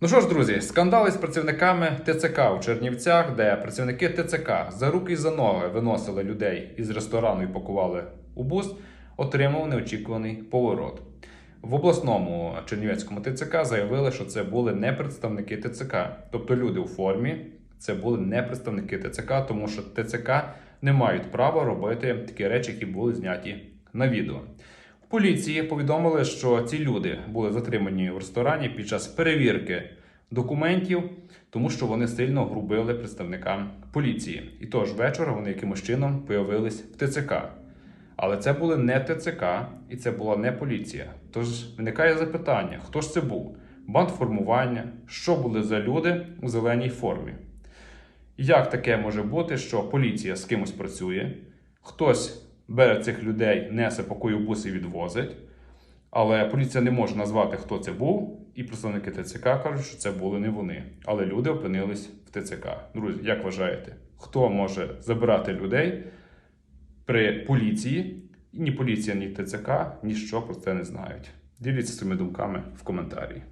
Ну що ж, друзі, скандали з працівниками ТЦК у Чернівцях, де працівники ТЦК за руки і за ноги виносили людей із ресторану і пакували у бус, отримав неочікуваний поворот. В обласному Чернівецькому ТЦК заявили, що це були не представники ТЦК, тобто люди у формі. Це були не представники ТЦК, тому що ТЦК не мають права робити такі речі, які були зняті на відео. Поліції повідомили, що ці люди були затримані в ресторані під час перевірки документів, тому що вони сильно грубили представникам поліції. І тож вечора вони якимось чином появились в ТЦК. Але це були не ТЦК і це була не поліція. Тож виникає запитання: хто ж це був? Бандформування, що були за люди у зеленій формі? Як таке може бути, що поліція з кимось працює, хтось бере цих людей, несе покою бус і відвозить, але поліція не може назвати, хто це був, і представники ТЦК кажуть, що це були не вони. Але люди опинились в ТЦК. Друзі, як вважаєте, хто може забирати людей при поліції? Ні поліція, ні ТЦК ніщо про це не знають. Діліться своїми думками в коментарі.